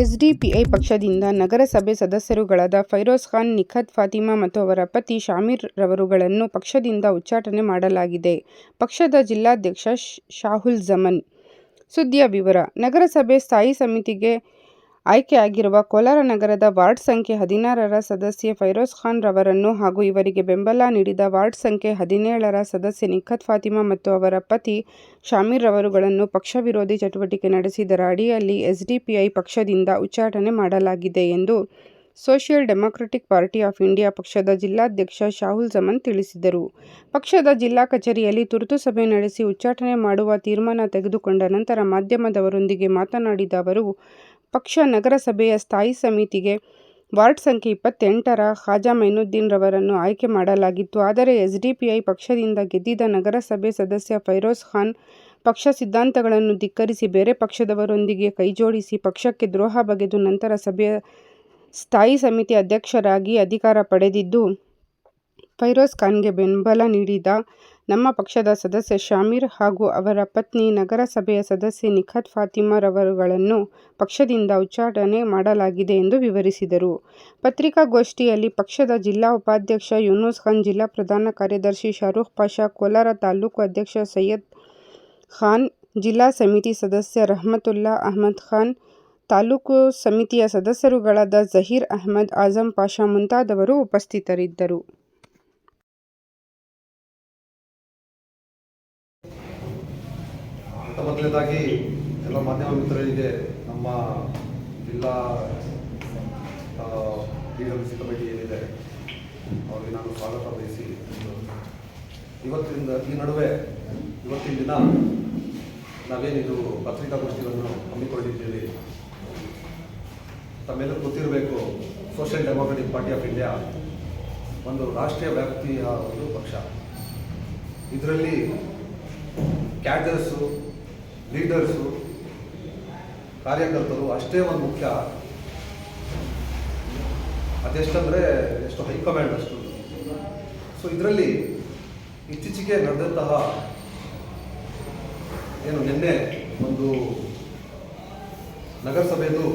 SDPI ಪಕ್ಷದಿಂದ ನಗರಸಭೆ ಸದಸ್ಯರುಗಳಾದ ಫೈರೋಜ್ ಖಾನ್, ನಿಖತ್ ಫಾತಿಮಾ ಮತ್ತು ಅವರ ಪತಿ ಶಾಮೀರ್ ರವರುಗಳನ್ನು ಪಕ್ಷದಿಂದ ಉಚ್ಚಾಟನೆ ಮಾಡಲಾಗಿದೆ. ಪಕ್ಷದ ಜಿಲ್ಲಾಧ್ಯಕ್ಷ ಶಾಹುಲ್ ಜಮನ್ ಸುದ್ದಿಯ ವಿವರ ನಗರಸಭೆ ಸ್ಥಾಯಿ ಸಮಿತಿಗೆ ಆಯ್ಕೆಯಾಗಿರುವ ಕೋಲಾರ ನಗರದ ವಾರ್ಡ್ ಸಂಖ್ಯೆ ಹದಿನಾರರ ಸದಸ್ಯೆ ಫೈರೋಜ್ ಖಾನ್ ರವರನ್ನು ಹಾಗೂ ಇವರಿಗೆ ಬೆಂಬಲ ನೀಡಿದ ವಾರ್ಡ್ ಸಂಖ್ಯೆ ಹದಿನೇಳರ ಸದಸ್ಯೆ ನಿಖತ್ ಫಾತಿಮಾ ಮತ್ತು ಅವರ ಪತಿ ಶಾಮೀರ್ ರವರುಗಳನ್ನು ಪಕ್ಷ ವಿರೋಧಿ ಚಟುವಟಿಕೆ ನಡೆಸಿದರ ಅಡಿಯಲ್ಲಿ ಎಸ್ಡಿಪಿಐ ಪಕ್ಷದಿಂದ ಉಚ್ಚಾಟನೆ ಮಾಡಲಾಗಿದೆ ಎಂದು social democratic party of India ಪಕ್ಷದ ಜಿಲ್ಲಾಧ್ಯಕ್ಷ ಶಾಹುಲ್ ಜಮನ್ ತಿಳಿಸಿದರು. ಪಕ್ಷದ ಜಿಲ್ಲಾ ಕಚೇರಿಯಲ್ಲಿ ತುರ್ತು ಸಭೆ ನಡೆಸಿ ಉಚ್ಚಾಟನೆ ಮಾಡುವ ತೀರ್ಮಾನ ತೆಗೆದುಕೊಂಡ ನಂತರ ಮಾಧ್ಯಮದವರೊಂದಿಗೆ ಮಾತನಾಡಿದ ಅವರು, ಪಕ್ಷ ನಗರಸಭೆಯ ಸ್ಥಾಯಿ ಸಮಿತಿಗೆ ವಾರ್ಡ್ ಸಂಖ್ಯೆ ಇಪ್ಪತ್ತೆಂಟರ ಖಾಜಾ ಮೈನುದ್ದೀನ್ ರವರನ್ನು ಆಯ್ಕೆ ಮಾಡಲಾಗಿತ್ತು. ಆದರೆ ಎಸ್ಡಿಪಿಐ ಪಕ್ಷದಿಂದ ಗೆದ್ದಿದ್ದ ನಗರಸಭೆ ಸದಸ್ಯ ಫೈರೋಜ್ ಖಾನ್ ಪಕ್ಷ ಸಿದ್ಧಾಂತಗಳನ್ನು ಧಿಕ್ಕರಿಸಿ ಬೇರೆ ಪಕ್ಷದವರೊಂದಿಗೆ ಕೈಜೋಡಿಸಿ ಪಕ್ಷಕ್ಕೆ ದ್ರೋಹ ಬಗೆದು ನಂತರ ಸಭೆಯ ಸ್ಥಾಯಿ ಸಮಿತಿ ಅಧ್ಯಕ್ಷರಾಗಿ ಅಧಿಕಾರ ಪಡೆದಿದ್ದು, ಫೈರೋಜ್ ಖಾನ್ಗೆ ಬೆಂಬಲ ನೀಡಿದ ನಮ್ಮ ಪಕ್ಷದ ಸದಸ್ಯ ಶಾಮೀರ್ ಹಾಗೂ ಅವರ ಪತ್ನಿ ನಗರಸಭೆಯ ಸದಸ್ಯೆ ನಿಖತ್ ಫಾತಿಮಾ ರವರುಗಳನ್ನು ಪಕ್ಷದಿಂದ ಉಚ್ಚಾಟನೆ ಮಾಡಲಾಗಿದೆ ಎಂದು ವಿವರಿಸಿದರು. ಪತ್ರಿಕಾಗೋಷ್ಠಿಯಲ್ಲಿ ಪಕ್ಷದ ಜಿಲ್ಲಾ ಉಪಾಧ್ಯಕ್ಷ ಯೂನುಸ್ ಖಾನ್, ಜಿಲ್ಲಾ ಪ್ರಧಾನ ಕಾರ್ಯದರ್ಶಿ ಶಾರೂಖ್ ಪಾಷಾ, ಕೋಲಾರ ತಾಲೂಕು ಅಧ್ಯಕ್ಷ ಸೈಯದ್ ಖಾನ್, ಜಿಲ್ಲಾ ಸಮಿತಿ ಸದಸ್ಯ ರಹಮತುಲ್ಲಾ ಅಹಮದ್ ಖಾನ್, ತಾಲೂಕು ಸಮಿತಿಯ ಸದಸ್ಯರುಗಳಾದ ಜಹೀರ್ ಅಹಮದ್, ಆಜಂ ಪಾಷಾ ಮುಂತಾದವರು ಉಪಸ್ಥಿತರಿದ್ದರು. ಮೊದಲನೇದಾಗಿ ಎಲ್ಲ ಮಾಧ್ಯಮ ಮಿತ್ರರಿಗೆ ನಮ್ಮ ಜಿಲ್ಲಾ ಪಿ ಸಿ ಕಮಿಟಿ ಏನಿದೆ, ಅವರಿಗೆ ನಾನು ಸ್ವಾಗತ ಬಯಸಿ ಇವತ್ತಿನಿಂದ ಈ ನಡುವೆ ಇವತ್ತಿನ ದಿನ ನಾವೇನಿದು ಪತ್ರಿಕಾಗೋಷ್ಠಿಗಳನ್ನು ಹಮ್ಮಿಕೊಂಡಿದ್ದೀವಿ. ತಮ್ಮೆಲ್ಲರೂ ಗೊತ್ತಿರಬೇಕು, social democratic party of India ಒಂದು ರಾಷ್ಟ್ರೀಯ ವ್ಯಾಪ್ತಿಯ ಒಂದು ಪಕ್ಷ. ಇದರಲ್ಲಿ ಕ್ಯಾಡರ್ಸು ಲೀಡರ್ಸು ಕಾರ್ಯಕರ್ತರು ಅಷ್ಟೇ ಒಂದು ಮುಖ್ಯ. ಅದೆಷ್ಟಂದರೆ ಎಷ್ಟು ಹೈಕಮಾಂಡ್ ಅಷ್ಟು. ಸೊ ಇದರಲ್ಲಿ ಇತ್ತೀಚೆಗೆ ನಡೆದಂತಹ ಏನು ನಿನ್ನೆ ಒಂದು ನಗರಸಭೆದು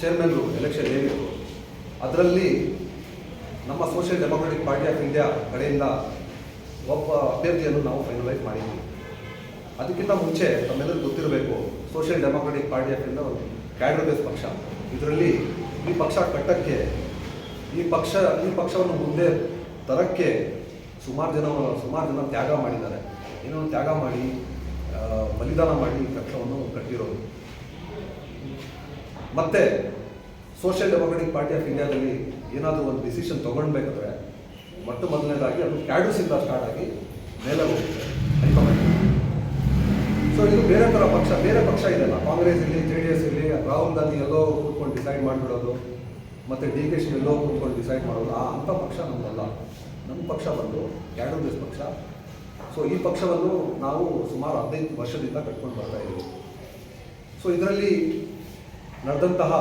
ಚೇರ್ಮನ್ ಎಲೆಕ್ಷನ್ ಏನಿತ್ತು, ಅದರಲ್ಲಿ ನಮ್ಮ social democratic party of India ಕಡೆಯಿಂದ ಒಬ್ಬ ಅಭ್ಯರ್ಥಿಯನ್ನು ನಾವು ಫೈನಲೈಸ್ ಮಾಡಿದ್ವಿ. ಅದಕ್ಕಿಂತ ಮುಂಚೆ ತಮ್ಮೆಲ್ಲರಿಗೂ ಗೊತ್ತಿರಬೇಕು social democratic party of India ಒಂದು ಕ್ಯಾಡರ್ ಬೇಸ್ ಪಕ್ಷ. ಇದರಲ್ಲಿ ಈ ಪಕ್ಷ ಕಟ್ಟಕ್ಕೆ, ಈ ಪಕ್ಷ, ಈ ಪಕ್ಷವನ್ನು ಮುಂದೆ ತರಕ್ಕೆ ಸುಮಾರು ಜನ ಸುಮಾರು ಜನ ತ್ಯಾಗ ಮಾಡಿದ್ದಾರೆ. ಏನೋ ತ್ಯಾಗ ಮಾಡಿ ಬಲಿದಾನ ಮಾಡಿ ಈ ಪಕ್ಷವನ್ನು ಕಟ್ಟಿರೋದು. ಮತ್ತೆ ಸೋಷಿಯಲ್ ಡೆಮೊಕ್ರೆಟಿಕ್ ಪಾರ್ಟಿ ಆಫ್ ಇಂಡಿಯಾದಲ್ಲಿ ಏನಾದರೂ ಒಂದು ಡಿಸಿಷನ್ ತೊಗೊಳ್ಬೇಕಾದ್ರೆ ಮೊಟ್ಟ ಮೊದಲನೇದಾಗಿ ಅದು ಕ್ಯಾಡರ್ಸಿಂದ ಸ್ಟಾರ್ಟ್ ಆಗಿ ಮೇಲೆ ಹೋಗುತ್ತೆ. ಸೊ ಇದು ಬೇರೆ ಥರ ಪಕ್ಷ, ಬೇರೆ ಪಕ್ಷ ಇದೆಲ್ಲ. ಕಾಂಗ್ರೆಸ್ ಇರಲಿ ಜೆ ಡಿ ಎಸ್ ಇರಲಿ ರಾಹುಲ್ ಗಾಂಧಿ ಎಲ್ಲೋ ಕೂತ್ಕೊಂಡು ಡಿಸೈಡ್ ಮಾಡಿಬಿಡೋದು, ಮತ್ತು ಡಿ ಕೆ ಶಿ ಎಲ್ಲೋ ಕೂತ್ಕೊಂಡು ಡಿಸೈಡ್ ಮಾಡೋದು, ಆ ಅಂಥ ಪಕ್ಷ ನಮ್ಮದಲ್ಲ ನಮ್ಮ ಪಕ್ಷ ಬಂದು ಕ್ಯಾಡರ್ ಬೇಸ್ ಪಕ್ಷ. ಸೊ ಈ ಪಕ್ಷವನ್ನು ನಾವು ಸುಮಾರು ಹದಿನೈದು ವರ್ಷದಿಂದ ಕಟ್ಕೊಂಡು ಬರ್ತಾ ಇದ್ದೀವಿ. ಸೊ ಇದರಲ್ಲಿ ನಡೆದಂತಹ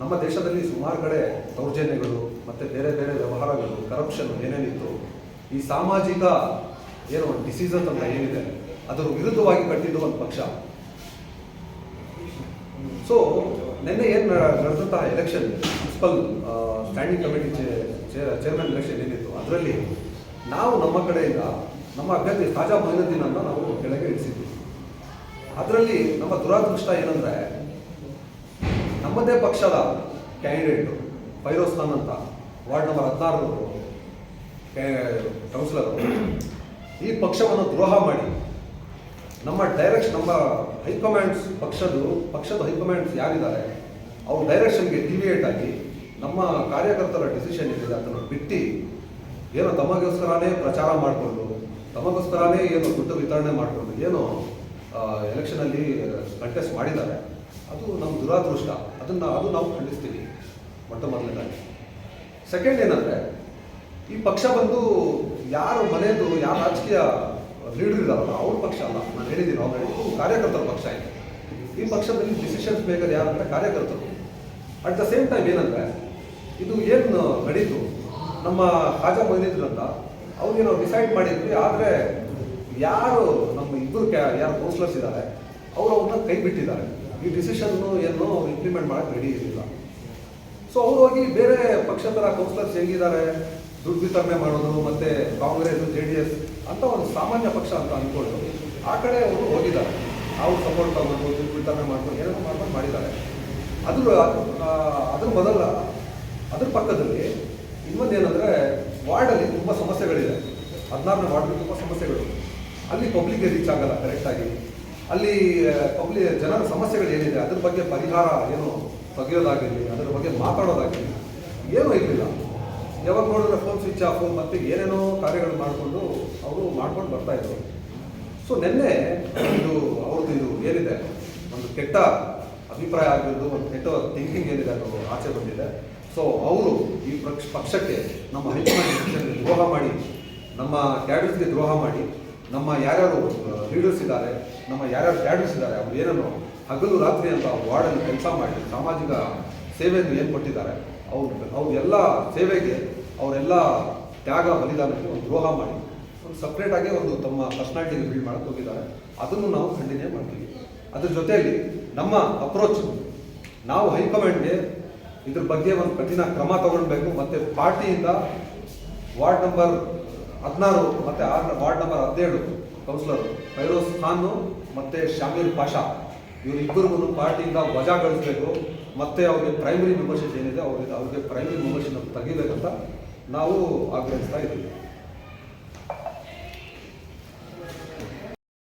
ನಮ್ಮ ದೇಶದಲ್ಲಿ ಸುಮಾರು ಕಡೆ ದೌರ್ಜನ್ಯಗಳು ಮತ್ತು ಬೇರೆ ಬೇರೆ ವ್ಯವಹಾರಗಳು ಕರಪ್ಷನ್ ಏನೇನಿತ್ತು, ಈ ಸಾಮಾಜಿಕ ಏನು ಡಿಸೀಸಸ್ ಅಂತ ಏನಿದೆ, ಅದರ ವಿರುದ್ಧವಾಗಿ ಕಟ್ಟಿದ್ದು ಒಂದು ಪಕ್ಷ. ಸೊ ನಿನ್ನೆ ಏನು ನಡೆದಂತಹ election municipal standing committee chairman election ಏನಿತ್ತು, ಅದರಲ್ಲಿ ನಾವು ನಮ್ಮ ಕಡೆಯಿಂದ, ನಮ್ಮ ಅಭ್ಯರ್ಥಿ ತಾಜಾ ಮೊಹಿನುದ್ದೀನನ್ನು ನಾವು ಕೆಳಗೆ ಇಳಿಸಿದ್ವಿ. ಅದರಲ್ಲಿ ನಮ್ಮ ದುರಾದೃಷ್ಟ ಏನಂದರೆ, ನಮ್ಮದೇ ಪಕ್ಷದ ಕ್ಯಾಂಡಿಡೇಟು ಫೈರೋಸ್ ಖಾನ್ ಅಂತ. ವಾರ್ಡ್ ನಂಬರ್ ಹದಿನಾರು ಕೌನ್ಸಿಲರ್, ಈ ಪಕ್ಷವನ್ನು ದ್ರೋಹ ಮಾಡಿ, ನಮ್ಮ ಡೈರೆಕ್ಷನ್ ನಮ್ಮ ಹೈಕಮಾಂಡ್ಸ್ ಪಕ್ಷದ ಪಕ್ಷದ ಹೈಕಮಾಂಡ್ಸ್ ಯಾರಿದ್ದಾರೆ, ಅವ್ರ ಡೈರೆಕ್ಷನ್ಗೆ ಡಿವಿಯೇಟ್ ಆಗಿ ನಮ್ಮ ಕಾರ್ಯಕರ್ತರ ಡಿಸಿಷನ್ ಏನಿದೆ ಅದನ್ನು ಬಿಟ್ಟು ಏನೋ ತಮಗೋಸ್ಕರನೇ ಪ್ರಚಾರ ಮಾಡಿಕೊಂಡು, ತಮಗೋಸ್ಕರನೇ ಏನು ದುಡ್ಡು ವಿತರಣೆ ಮಾಡಿಕೊಂಡು, ಏನು ಎಲೆಕ್ಷನಲ್ಲಿ ಕಂಟೆಸ್ಟ್ ಮಾಡಿದ್ದಾರೆ. ಅದು ನಮ್ಮ ದುರಾದೃಷ್ಟ. ಅದನ್ನು, ಅದು ನಾವು ಖಂಡಿಸ್ತೀವಿ, ಮೊಟ್ಟ ಮೊದಲನೇದಾಗಿ. ಸೆಕೆಂಡ್ ಏನಂದರೆ, ಈ ಪಕ್ಷ ಬಂದು ಯಾರು ಮನೆಯದು ಯಾರು ರಾಜಕೀಯ ಲೀಡರ್ ಇದ್ದಾರಲ್ಲ ಅವ್ರ ಪಕ್ಷ ಅಲ್ಲ. ನಾನು ಹೇಳಿದ್ದೀನಿ ಆಲ್ರೆಡಿ ಕಾರ್ಯಕರ್ತರ ಪಕ್ಷ ಇದೆ ಈ ಪಕ್ಷದಲ್ಲಿ ಡಿಸಿಷನ್ಸ್ ಮೇಕರ್ ಯಾರು ಕಾರ್ಯಕರ್ತರು. ಅಟ್ ದ ಸೇಮ್ ಟೈಮ್ ಏನಂದರೆ, ಇದು ಏನು ನಡೀತು? ನಮ್ಮ ಖಾಜಾ ಬಂದಿದ್ರು ಅಂತ ಅವ್ರಿಗೆ ಡಿಸೈಡ್ ಮಾಡಿದ್ವಿ, ಆದರೆ ಯಾರು ನಮ್ಮ ಇಬ್ಬರು ಕ್ಯಾ ಯಾರು ಕೌನ್ಸಿಲರ್ಸ್ ಇದ್ದಾರೆ, ಅವರು ಅವ್ರನ್ನ ಕೈ ಬಿಟ್ಟಿದ್ದಾರೆ. ಈ ಡಿಸಿಷನ್ನು ಏನು ಇಂಪ್ಲಿಮೆಂಟ್ ಮಾಡಕ್ಕೆ ರೆಡಿ ಇರಲಿಲ್ಲ. ಸೊ ಅವರು ಹೋಗಿ ಬೇರೆ ಪಕ್ಷೇತರ ಕೌನ್ಸಿಲರ್ಸ್ ಹೆಂಗಿದ್ದಾರೆ? ದುಡ್ಡು ವಿತರಣೆ ಮಾಡೋದು, ಮತ್ತೆ ಕಾಂಗ್ರೆಸ್, ಜೆ ಡಿ ಎಸ್ ಅಂತ ಒಂದು ಸಾಮಾನ್ಯ ಪಕ್ಷ ಅಂತ ಅಂದ್ಕೊಂಡು ಆ ಕಡೆ ಅವರು ಹೋಗಿದ್ದಾರೆ. ಅವ್ರು ಸಪೋರ್ಟ್ ತಗೊಂಡು ದುಡ್ಡು ವಿತರಣೆ ಮಾಡ್ಕೊಂಡು ಏನೋ ಮಾಡ್ಕೊಂಡು ಮಾಡಿದ್ದಾರೆ. ಅದ್ರ ಅದ್ರ ಮೊದಲ ಅದ್ರ ಪಕ್ಕದಲ್ಲಿ ಇನ್ನೊಂದೇನೆಂದರೆ ವಾರ್ಡಲ್ಲಿ ತುಂಬ ಸಮಸ್ಯೆಗಳಿದೆ. ಹದಿನಾರನೇ ವಾರ್ಡಲ್ಲಿ ತುಂಬ ಸಮಸ್ಯೆಗಳು. ಅಲ್ಲಿ ಪಬ್ಲಿಕ್ಗೆ ರೀಚ್ ಆಗಲ್ಲ ಕರೆಕ್ಟಾಗಿ ಅಲ್ಲಿ ಪಬ್ಲಿಕ್ ಜನರ ಸಮಸ್ಯೆಗಳು ಏನಿದೆ, ಅದ್ರ ಬಗ್ಗೆ ಪರಿಹಾರ ಏನು ತೆಗೆಯೋದಾಗಿರಲಿ ಅದರ ಬಗ್ಗೆ ಮಾತಾಡೋದಾಗಿರಲಿ ಏನೂ ಇರಲಿಲ್ಲ. ಯಾವಾಗ ನೋಡಿದ್ರೆ ಫೋನ್ ಸ್ವಿಚ್ ಆಫ್ ಮತ್ತು ಏನೇನೋ ಕಾರ್ಯಗಳು ಮಾಡಿಕೊಂಡು ಅವರು ಮಾಡ್ಕೊಂಡು ಬರ್ತಾ ಇದ್ರು. ಸೊ ನಿನ್ನೆ ಇದು ಅವ್ರದ್ದು ಇದು ಏನಿದೆ, ಒಂದು ಕೆಟ್ಟ ಅಭಿಪ್ರಾಯ ಆಗಿರೋದು ಒಂದು ಕೆಟ್ಟ ಥಿಂಕಿಂಗ್ ಏನಿದೆ ಅನ್ನೋದು ಆಚೆ ಬಂದಿದೆ. ಸೊ ಅವರು ಈ ಪಕ್ಷ, ಪಕ್ಷಕ್ಕೆ, ನಮ್ಮ ಹೈಕಮಾಂಡ್ ದ್ರೋಹ ಮಾಡಿ, ನಮ್ಮ ಕ್ಯಾಡರ್ಸ್ಗೆ ದ್ರೋಹ ಮಾಡಿ, ನಮ್ಮ ಯಾರ್ಯಾರು ಲೀಡರ್ಸ್ ಇದ್ದಾರೆ, ನಮ್ಮ ಯಾರ್ಯಾರು ಕ್ಯಾಡರ್ಸ್ ಇದ್ದಾರೆ, ಅವ್ರು ಏನನ್ನು ಹಗಲು ರಾತ್ರಿ ಅಂತ ವಾರ್ಡಲ್ಲಿ ಕೆಲಸ ಮಾಡಿ ಸಾಮಾಜಿಕ ಸೇವೆಯನ್ನು ಏನು ಕೊಟ್ಟಿದ್ದಾರೆ, ಅವ್ರು ಅವ್ರ ಎಲ್ಲ ಸೇವೆಗೆ ಅವರೆಲ್ಲ ತ್ಯಾಗ ಬಲಿದಾನಕ್ಕೆ ಒಂದು ದ್ರೋಹ ಮಾಡಿ ಒಂದು ಸಪ್ರೇಟಾಗಿ ಒಂದು ತಮ್ಮ ಪರ್ಸ್ನಾಲಿಟಿನ ಬಿಲ್ಡ್ ಮಾಡಕ್ಕೆ ಹೋಗಿದ್ದಾರೆ. ಅದನ್ನು ನಾವು ಕಂಟಿನ್ಯೂ ಮಾಡ್ತೀವಿ. ಅದ್ರ ಜೊತೆಯಲ್ಲಿ ನಮ್ಮ ಅಪ್ರೋಚ್ ನಾವು ಹೈಕಮಾಂಡ್ಗೆ ಇದ್ರ ಬಗ್ಗೆ ಒಂದು ಕಠಿಣ ಕ್ರಮ ತಗೊಳ್ಬೇಕು, ಮತ್ತು ಪಾರ್ಟಿಯಿಂದ ವಾರ್ಡ್ ನಂಬರ್ ಹದಿನಾರು ಮತ್ತು ಆರ್ ವಾರ್ಡ್ ನಂಬರ್ ಹದಿನೇಳು ಕೌನ್ಸಿಲರ್ ಫೈರೋಸ್ ಖಾನ್ ಮತ್ತು ಶಾಮೀರ್ ಪಾಷಾ ಇವರು ಇಬ್ಬರಿಗೂ ಪಾರ್ಟಿಯಿಂದ ವಜಾಗೊಳಿಸಬೇಕು ಮತ್ತೆ ಅವ್ರಿಗೆ ಪ್ರೈಮರಿ ಮೆಂಬರ್ಶಿಪ್ ಏನಿದೆ ಅವ್ರಿಗೆ ಅವ್ರಿಗೆ ಪ್ರೈಮರಿ ಮೆಂಬರ್ಶಿಪ್ ತೆಗಿಬೇಕಂತ ನಾವು ಆಗ್ರಹಿಸ್ತಾ ಇದ್ದೀವಿ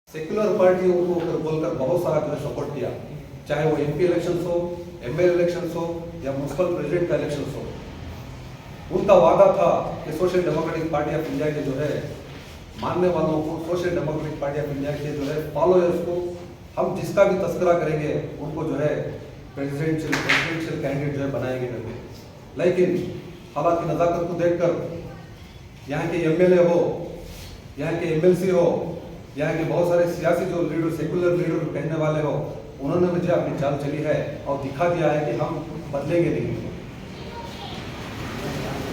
सेक्युलर पार्टियों को अगर बोलकर बहुत सारा जो है सपोर्ट किया चाहे वो एमपी इलेक्शन हो एमएल इलेक्शन हो या म्यूनसिपल प्रेसिडेंट का इलेक्शन हो उनका वादा था कि social democratic party of India के जो है मानने वालों को social democratic party of India के जो है फॉलोअर्स को हम जिसका भी तस्करा करेंगे, उनको जो है प्रेसिडेंशियल प्रेसिडेंशियल कैंडिडेट जो है बनाएँगे करके लेकिन हालाँकि नज़ाकत को देखकर, यहाँ के एमएलए हो, यहाँ के एमएलसी हो, यहाँ के बहुत सारे सियासी जो लीडर सेकुलर लीडर कहने वाले हो, उन्होंने मुझे अपनी चाल चली है और दिखा दिया है कि हम बदलेंगे नहीं।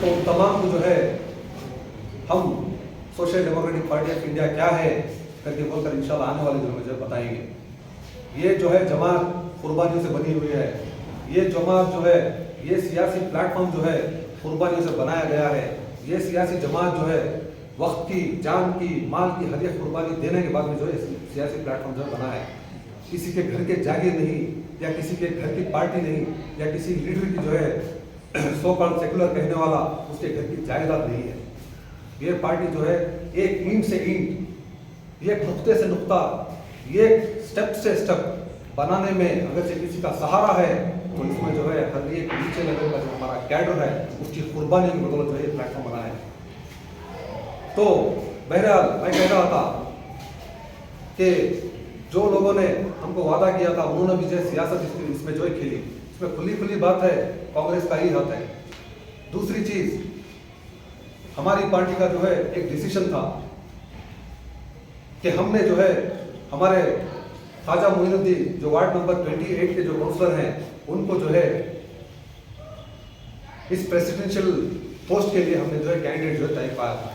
तो तमाम को जो है, हम social democratic party of India क्या है, करके बोलकर इंशाल्लाह आने वाले दिनों में जो बताएँगे। ये जो है जमात कुर्बानियों से बनी हुई है। ये जमात जो है, ये सियासी प्लेटफॉर्म जो है, कुर्बानियों से बनाया गया है। ये सियासी जमात जो है, वक्त की, जान की, माल की हर एक कुर्बानी देने के बाद में जो है सियासी प्लेटफॉर्म जो है बना है। किसी के घर के जागीर नहीं, या किसी के घर की पार्टी नहीं, या किसी लीडर की जो है सो कॉल्ड सेकुलर कहने वाला, उसके घर की जायदाद नहीं है। ये पार्टी जो है, एक ईंट से ईंट, ये नुकते से नुकता, ये स्टेप से स्टेप बनाने में अगर से किसी का सहारा है तो इसमें जो है, हर एक नीचे लेवल का जो हमारा कैडर है, उसकी कुर्बानी की बदौलत जो है प्लेटफॉर्म बना है। तो बहरहाल, मैं कह रहा था कि जो लोगों ने हमको वादा किया था, उन्होंने भी जो सियासत इस- इसमें जो है खेली। इसमें खुली खुली बात है, कांग्रेस का ही हाथ है। दूसरी चीज़, हमारी पार्टी का जो है, एक डिसीज़न था कि हमने जो है, हमारे ख्वाजा मोइनुद्दीन जो वार्ड नंबर 28 के जो काउंसलर हैं, उनको जो है इस प्रेसिडेंशियल पोस्ट के लिए हमने जो है कैंडिडेट जो है तय पाया था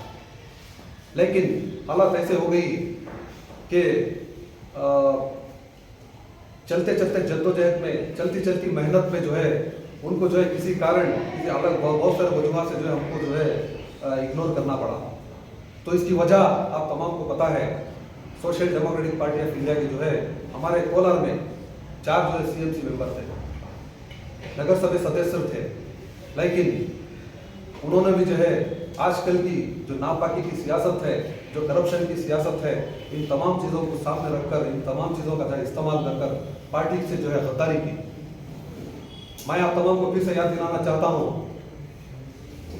लेकिन हालत ऐसे हो गई कि चलते चलते जद्दोजहद में चलती चलती मेहनत में जो है, उनको जो है किसी कारण, किसी अलग बहुत सारे वजूहत से जो है हमको जो है इग्नोर करना पड़ा। तो इसकी वजह आप तमाम को पता है social democratic party of India की जो है, हमारे कोलार में चार जो है सीएमसी मेंबर थे, नगर सभा सदस्य थे। लेकिन उन्होंने भी जो है, आजकल की जो नापाकी की सियासत है, जो करप्शन की सियासत है, इन तमाम चीज़ों को सामने रखकर, इन तमाम चीज़ों का जो इस्तेमाल कर कर पार्टी से जो है गद्दारी की। मैं आप तमाम को फिर से याद दिलाना चाहता हूँ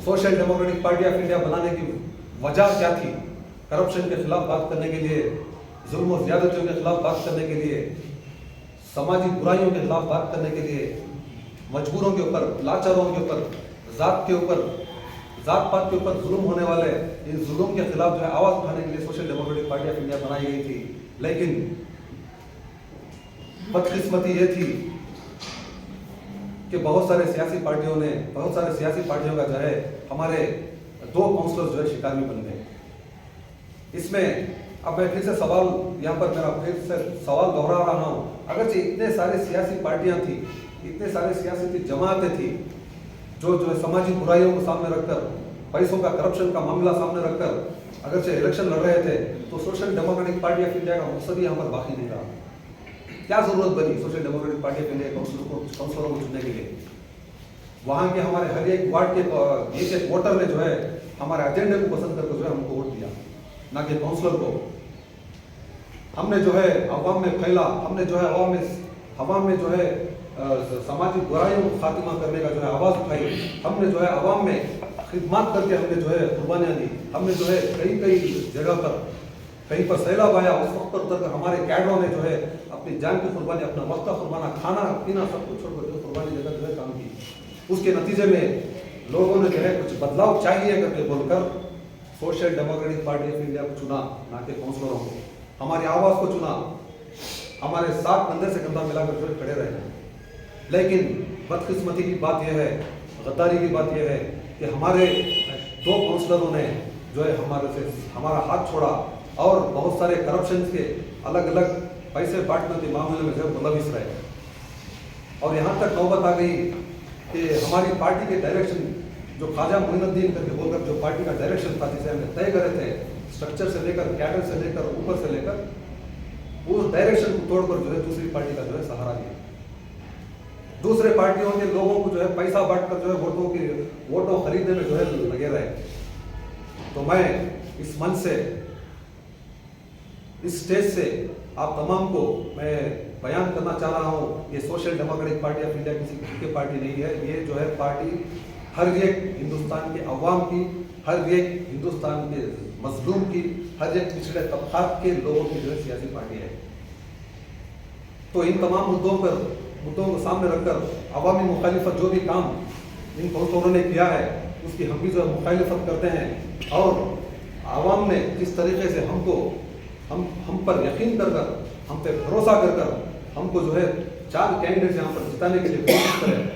social democratic party of India बनाने की वजह क्या थी? करप्शन के खिलाफ बात करने के लिए जुल्म और ज्यादतियों के खिलाफ बात करने के लिए सामाजिक बुराइयों के खिलाफ बात करने के लिए, मजबूरों के ऊपर, लाचारों के ऊपर, जात के ऊपर जात पात के ऊपर जुल्म होने वाले, इन जुल्म के खिलाफ जो है आवाज़ उठाने के लिए social democratic party of India बनाई गई थी। लेकिन, बदकिस्मती ये थी कि बहुत सारे सियासी पार्टियों ने, बहुत सारे सियासी पार्टियों का जो है, हमारे दो काउंसलर जो है, शिकार में बन गए। इसमें अब मैं फिर से सवाल यहाँ पर मेरा फिर से सवाल दोहरा रहा हूँ। अगरचे इतने सारे सियासी पार्टियाँ थी, इतने सारे सियासी जमातें थी, जो जो है सामाजिक बुराइयों को सामने रखकर, पैसों का करप्शन का मामला सामने रखकर अगर से इलेक्शन लड़ रहे थे तो social democratic party of India का ही यहाँ पर बाकी नहीं रहा। क्या ज़रूरत बनी social democratic party of India councillor को काउंसिलरों को चुनने के लिए? वहाँ के हमारे हर एक वार्ड के, एक एक वोटर ने जो है, हमारे एजेंडे को पसंद करके जो है हमको वोट दिया, ना कि काउंसलर को। हमने जो है अवाम में फैला, हमने जो है अवाम में अवाम में जो है सामाजिक बुराइयों को खात्मा करने का जो है आवाज़ उठाई। हमने जो है अवाम में खिदमत करके हमने जो है कुर्बानियाँ दी। हमने जो है कई कई जगह पर कहीं पर सैलाब आया। उस वक्त पर तक हमारे कैडरों ने जो है अपनी जान की कुर्बानी, अपना वक्त कुर्बाना, खाना, पीना सब कुछ छोड़कर जो कुर्बानी देकर जो है काम की। उसके नतीजे में लोगों ने जो है कुछ बदलाव चाहिए करके बोलकर social democratic party of India को चुना, ना कि काउंसलरों को। हमारी आवाज़ को चुना। हमारे साथ कंधे से कंधा मिलाकर फिर खड़े रहे। लेकिन बदकिस्मती की बात यह है, गद्दारी की बात यह है कि हमारे दो काउंसलरों ने जो है हमारे से हमारा हाथ छोड़ा और बहुत सारे करप्शन के अलग अलग पैसे बांटने के मामले में जो मुलविस रहे। और यहाँ तक नौबत आ गई कि हमारी पार्टी के डायरेक्शन जो ख्वाजा मोइनुद्दीन करके बोलकर जो पार्टी का डायरेक्शन था, जिसे हमने तय करे थे स्ट्रक्चर से लेकर कैडर से लेकर, ऊपर से लेकर, उस डायरेक्शन को तोड़कर जो है दूसरी पार्टी का जो है सहारा लिया। दूसरे पार्टियों के लोगों को जो है पैसा बांटकर जो है वोटों की, वोटों खरीदने में जो है लगे रहे। तो मैं इस मंच से, इस स्टेज से आप तमाम को मैं बयान करना चाह रहा हूँ, ये social democratic party of India किसी की पार्टी नहीं है। ये जो है पार्टी हर एक हिंदुस्तान के अवाम की, हर एक हिंदुस्तान के मजलूम की हर एक पिछड़े तबकात के लोगों की जो है सियासी पार्टी है। तो इन तमाम मुद्दों पर, मुद्दों को सामने रखकर अवामी मुखालिफत जो भी काम इन काउंसलरों ने किया है, उसकी हम भी जो है मुखालिफत करते हैं। और आवाम ने जिस तरीके से हमको, हम हम पर यकीन कर कर, हम पे भरोसा कर कर हमको जो है चार कैंडिडेट यहाँ पर जिताने के लिए कोशिश करें